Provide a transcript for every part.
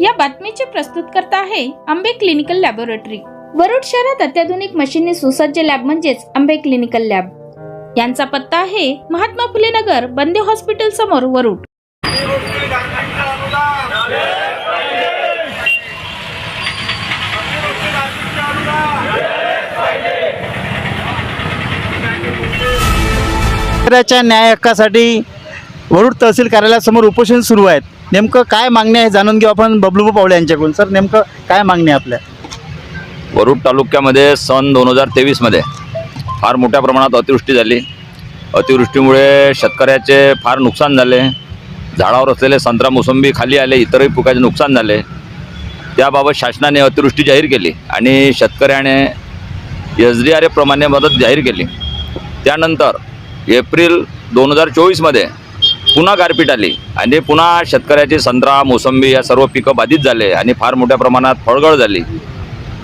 या बातमीचे प्रस्तुतकर्ता आहे आंबे क्लिनिकल लॅबोरेटरी. वरुड शहरात अत्याधुनिक मशीनने सुसज्ज लॅब म्हणजेच आंबे क्लिनिकल लॅब. यांचा पत्ता आहे महात्मा फुले नगर बंदे हॉस्पिटल समोर वरुड. न्याय हक्कासाठी वरुड तहसील कार्यालयासमोर उपोषण सुरू आहेत. नेमकं काय मागणी आहे जाणून घेऊ आपण बबलू पावले यांच्याकडून. सर नेमकं काय मागणी आहे आपल्या? वरुड तालुक्यामध्ये सन दोन हजार तेवीसमध्ये फार मोठ्या प्रमाणात अतिवृष्टी झाली. अतिवृष्टीमुळे शेतकऱ्याचे फार नुकसान झाले. झाडावर असलेले संत्रा मोसंबी खाली आले इतरही पिकाचे नुकसान झाले. त्याबाबत शासनाने अतिवृष्टी जाहीर केली आणि शेतकऱ्याने एस डी आर एफप्रमाणे मदत जाहीर केली. त्यानंतर एप्रिल दोन हजार चोवीसमध्ये पुन्हा गारपीट आली. आणि पुन्हा शेतकऱ्याची संत्रा मोसंबी या सर्व पिकं बाधित झाले आणि फार मोठ्या प्रमाणात फळगळ झाली.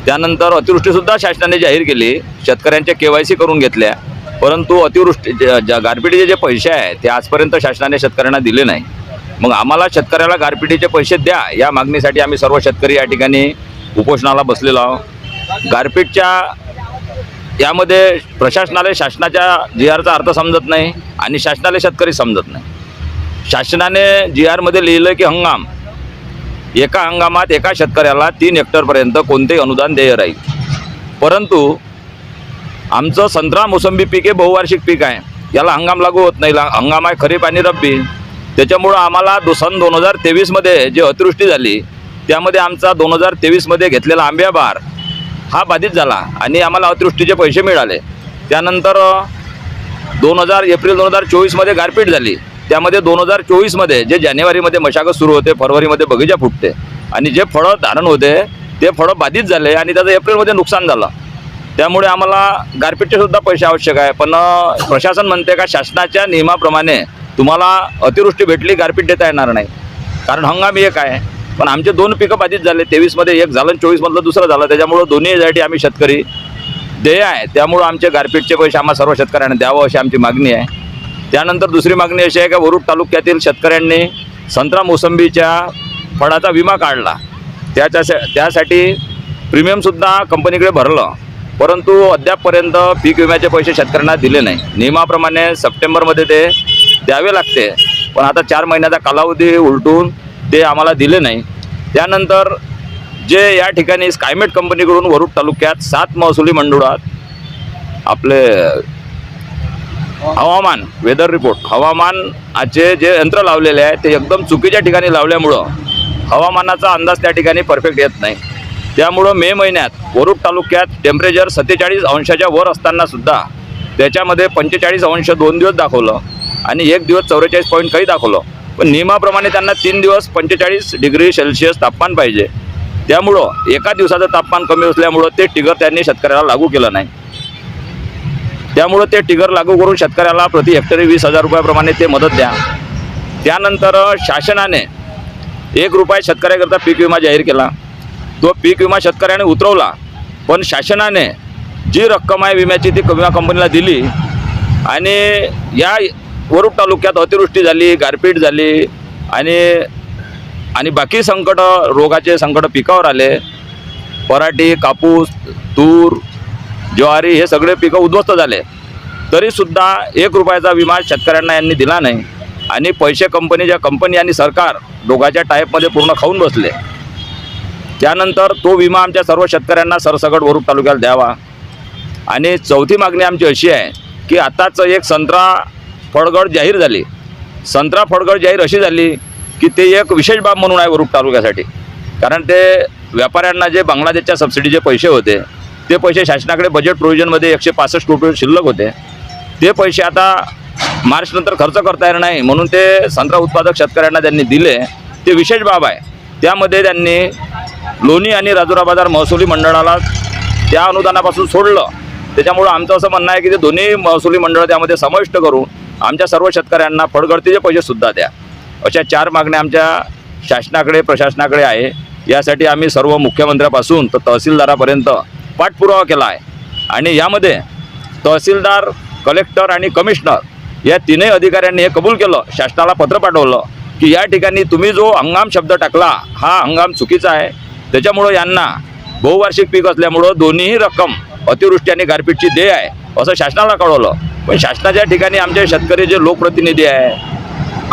त्यानंतर अतिवृष्टीसुद्धा शासनाने जाहीर केली. शेतकऱ्यांच्या के वाय सी करून घेतल्या. परंतु अतिवृष्टी गारपिटीचे जे पैसे आहे ते आजपर्यंत शासनाने शेतकऱ्यांना दिले नाही. मग आम्हाला शेतकऱ्याला गारपिटीचे पैसे द्या या मागणीसाठी आम्ही सर्व शेतकरी या ठिकाणी उपोषणाला बसलेलो आहोत. गारपीटच्या यामध्ये प्रशासनाला शासनाच्या जी आरचा अर्थ समजत नाही आणि शासनाला शेतकरी समजत नाही. शासनाने जी आरमध्ये लिहिलं की हंगाम. एका हंगामात एका शेतकऱ्याला तीन हेक्टरपर्यंत कोणतेही अनुदान देय राहील. परंतु आमचं संत्रा मोसंबी पीक हे बहुवार्षिक पीक आहे. याला हंगाम लागू होत नाही. ला- हंगाम आहे खरीप आणि रब्बी. त्याच्यामुळं आम्हाला दो सन दोन हजार तेवीसमध्ये जी अतिवृष्टी झाली त्यामध्ये आमचा दोन हजार तेवीसमध्ये घेतलेला आंब्या बार हा बाधित झाला आणि आम्हाला अतिवृष्टीचे पैसे मिळाले. त्यानंतर दोन हजार एप्रिल दोन हजार चोवीसमध्ये गारपीट झाली. त्यामध्ये दोन हजार चोवीसमध्ये जे जानेवारीमध्ये मशागत सुरू होते फरवरीमध्ये बगीचा फुटते. आणि जे फळं धारण होते ते फळं बाधित झाले आणि त्याचं एप्रिलमध्ये नुकसान झालं. त्यामुळे आम्हाला गारपीटचे सुद्धा पैसे आवश्यक आहे. पण प्रशासन म्हणते का शासनाच्या नियमाप्रमाणे तुम्हाला अतिवृष्टी भेटली गारपीट देता येणार नाही. कारण हंगाम एक आहे. पण आमचे दोन पिकं बाधित झाले तेवीसमध्ये एक झालं चोवीसमधलं दुसरं झालं. त्याच्यामुळं दोन्ही यासाठी आम्ही शेतकरी ध्येय आहे. त्यामुळं आमचे गारपीटचे पैसे आम्हा सर्व शेतकऱ्यांना द्यावं अशी आमची मागणी आहे. त्यानंतर दुसरी मागणी अशी आहे का वरुड तालुक्यातील शेतकऱ्यांनी संत्रा मोसंबीच्या फळाचा विमा काढला. त्याच्या त्यासाठी प्रीमियमसुद्धा कंपनीकडे भरलं. परंतु अद्यापपर्यंत पीक विम्याचे पैसे शेतकऱ्यांना दिले नाही. नियमाप्रमाणे सप्टेंबरमध्ये ते द्यावे लागते. पण आता चार महिन्याचा कालावधी उलटून ते आम्हाला दिले नाही. त्यानंतर जे या ठिकाणी स्कायमेट कंपनीकडून वरुड तालुक्यात सात महसुली मंडळात आपले हवामान वेदर रिपोर्ट हवामानाचे जे यंत्र लावलेले आहे ते एकदम चुकीच्या ठिकाणी लावल्यामुळं हवामानाचा अंदाज त्या ठिकाणी परफेक्ट येत नाही. त्यामुळं मे महिन्यात वरुड तालुक्यात टेम्परेचर सत्तेचाळीस अंशाच्या वर असताना सुद्धा त्याच्यामध्ये पंचेचाळीस अंश दोन दिवस दाखवलं आणि एक दिवस चौवेचाळीस पॉईंट काही दाखवलं. पण नियमाप्रमाणे त्यांना तीन दिवस पंचेचाळीस डिग्री सेल्सिअस तापमान पाहिजे. त्यामुळं एका दिवसाचं तापमान कमी असल्यामुळं ते टिगर त्यांनी शेतकऱ्याला लागू केलं नाही. त्यामुळं ते टिगर लागू करून शेतकऱ्याला प्रति हेक्टरी वीस हजार रुपयाप्रमाणे ते मदत द्या. त्यानंतर शासनाने एक रुपये शेतकऱ्याकरता पीक विमा जाहीर केला. तो पीक विमा शेतकऱ्याने उतरवला पण शासनाने जी रक्कम आहे विम्याची ती विमा कंपनीला दिली आणि या वरुड तालुक्यात अतिवृष्टी झाली गारपीट झाली आणि आणि बाकी संकट रोगाचे संकट पिकावर आले. पराठी कापूस तूर ज्वारी हे सगळे पिकं उद्ध्वस्त झाले. तरीसुद्धा एक रुपयाचा विमा शेतकऱ्यांना यांनी दिला नाही. आणि पैसे कंपनीच्या कंपनी आणि सरकार दोघांच्या टाईपमध्ये पूर्ण खाऊन बसले. त्यानंतर तो विमा आमच्या सर्व शेतकऱ्यांना सरसकट वरूप तालुक्याला द्यावा. आणि चौथी मागणी आमची अशी आहे की आताच एक संत्रा फळगड जाहीर झाली. संत्रा फळगड जाहीर अशी झाली की ते एक विशेष बाब म्हणून आहे वरूप तालुक्यासाठी. कारण ते व्यापाऱ्यांना जे बांगलादेशच्या सबसिडीचे पैसे होते ते पैसे शासनाकडे बजेट प्रोव्हिजनमध्ये एकशे पासष्ट कोटी शिल्लक होते. ते पैसे आता मार्चनंतर खर्च करता येणार नाही. म्हणून ते संत्रा उत्पादक शेतकऱ्यांना त्यांनी दिले. ते विशेष बाब आहे. त्यामध्ये त्यांनी लोणी आणि राजुरा बाजार महसुली मंडळाला त्या अनुदानापासून सोडलं. त्याच्यामुळं आमचं असं म्हणणं आहे की ते दोन्ही महसुली मंडळ त्यामध्ये समाविष्ट करून आमच्या सर्व शेतकऱ्यांना फडगडतीचे पैसेसुद्धा द्या. अशा चार मागण्या आमच्या शासनाकडे प्रशासनाकडे आहे. यासाठी आम्ही सर्व मुख्यमंत्र्यापासून तर तहसीलदारापर्यंत पाठपुरावा केला आहे आणि यामध्ये तहसीलदार कलेक्टर आणि कमिशनर या तीनही अधिकाऱ्यांनी हे कबूल केलं शासनाला पत्र पाठवलं की या ठिकाणी तुम्ही जो हंगाम शब्द टाकला हा हंगाम चुकीचा आहे. त्याच्यामुळं यांना बहुवार्षिक पीक असल्यामुळं दोन्हीही रक्कम अतिवृष्टी आणि गारपीटची देय आहे असं शासनाला कळवलं. पण शासनाच्या ठिकाणी आमचे शेतकरी जे लोकप्रतिनिधी आहे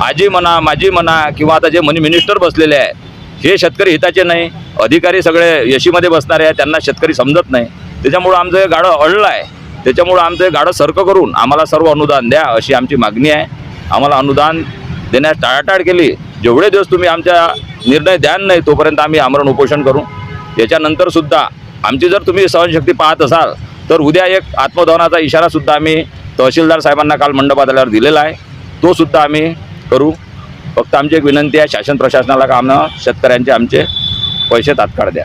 आजी म्हणा माजी म्हणा किंवा आता जे मनी मिनिस्टर बसलेले आहेत हे शेतकरी हिताचे नाही. अधिकारी सगळे यशीमध्ये बसणारे आहे त्यांना शेतकरी समजत नाही. त्याच्यामुळं आमचं हे गाडं अडलं आहे त्याच्यामुळं आमचं हे गाडं सरकं करून आम्हाला सर्व अनुदान द्या अशी आमची मागणी आहे. आम्हाला अनुदान देण्यास टाळाटाळ केली. जेवढे दिवस तुम्ही आमच्या निर्णय द्याल नाही तोपर्यंत आम्ही आमरण उपोषण करू. याच्यानंतरसुद्धा आमची जर तुम्ही सहनशक्ती पाहत असाल तर उद्या एक आत्मदहनाचा इशारासुद्धा आम्ही तहसीलदार साहेबांना काल मंडपात आल्यावर दिलेला आहे. तोसुद्धा आम्ही करू. फक्त आमची एक विनंती आहे शासन प्रशासनाला का आम्हाला शेतकऱ्यांचे आमचे पैसे तात्काळ द्या.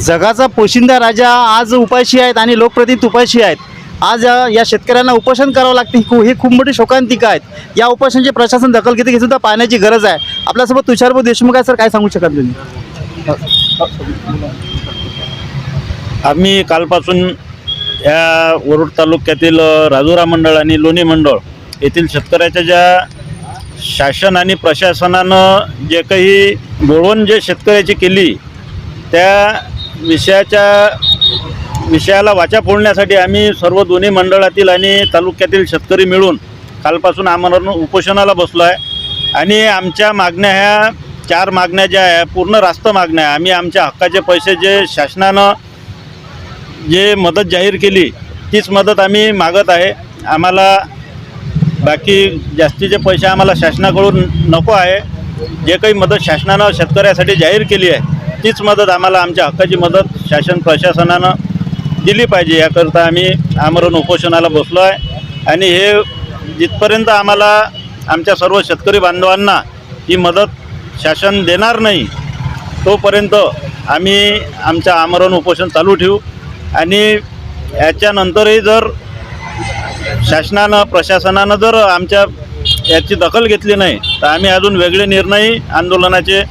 जगाचा पोशिंदा राजा आज उपाशी आहेत आणि लोकप्रतिनिधी उपाशी आहेत. आज या शेतकऱ्यांना उपोषण करावं लागते. ही खू- ही खूप मोठी शोकांतिका आहेत. या उपोषणाची प्रशासन दखल घेते हे सुद्धा पाहण्याची गरज आहे. आपल्यासोबत तुषारभाऊ देशमुख आहे सर काय सांगू शकाल तुम्ही? आम्ही कालपासून या वरुड तालुक्यातील अ, राजुरा मंडळ आणि लोणी मंडळ येथील शेतकऱ्याच्या ज्या शासन आणि प्रशासनानं जे काही बोळवण जे शेतकऱ्याची केली त्या विषयाच्या विषयाला वाचा फोडण्यासाठी आम्ही सर्व दोन्ही मंडळातील आणि तालुक्यातील शेतकरी मिळून कालपासून आमरण उपोषणाला बसलो आहे आणि आमच्या मागण्या ह्या चार मागण्या ज्या आहे पूर्ण रास्त मागण्या आहे. आम्ही आमच्या हक्काचे पैसे जे शासनानं जे मदत जाहीर केली तीच मदत आम्ही मागत आहे. आम्हाला बाकी जास्तीचे पैसे आम्हाला शासनाकडून नको आहे. जे काही मदत शासनानं शेतकऱ्यासाठी जाहीर केली आहे तीच मदत आम्हाला आमच्या हक्काची मदत शासन प्रशासनानं दिली पाहिजे. याकरता आम्ही आमरण उपोषणाला बसलो आहे. आणि हे जिथपर्यंत आम्हाला आमच्या सर्व शेतकरी बांधवांना ही मदत शासन देणार नाही तोपर्यंत आम्ही आमचं आमरण उपोषण चालू ठेवू. आणि याच्यानंतरही जर शासनानं प्रशासनानं जर आमच्या याची दखल घेतली नाही तर आम्ही अजून वेगळे निर्णय आंदोलनाचे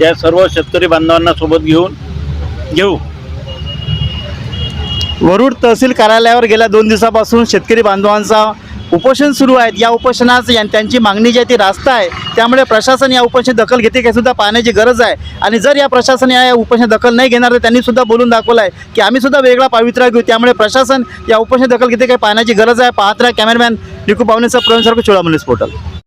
या सर्व शेतकरी बांधवांना सोबत घेऊन घेऊ. वरुड तहसील कार्यालयावर गेल्या दोन दिवसापासून शेतकरी बांधवांचा उपोषण सुरू आहेत. या उपोषणाचं यां त्यांची मागणी जी आहे ती रास्त आहे. त्यामुळे प्रशासन या उपोषण दखल घेते का सुद्धा पाहण्याची गरज आहे. आणि जर या प्रशासन या उपोषण दखल नाही घेणार तर त्यांनी सुद्धा बोलून दाखवलं आहे की आम्ही सुद्धा वेगळा पावित्रा घेऊ. त्यामुळे प्रशासन या उपोषण दखल घेते काय पाहण्याची गरज आहे. पाहत राहा कॅमेरामॅन निकू पावणेचा प्रवीण सारखं चोळामलीस पोर्टल.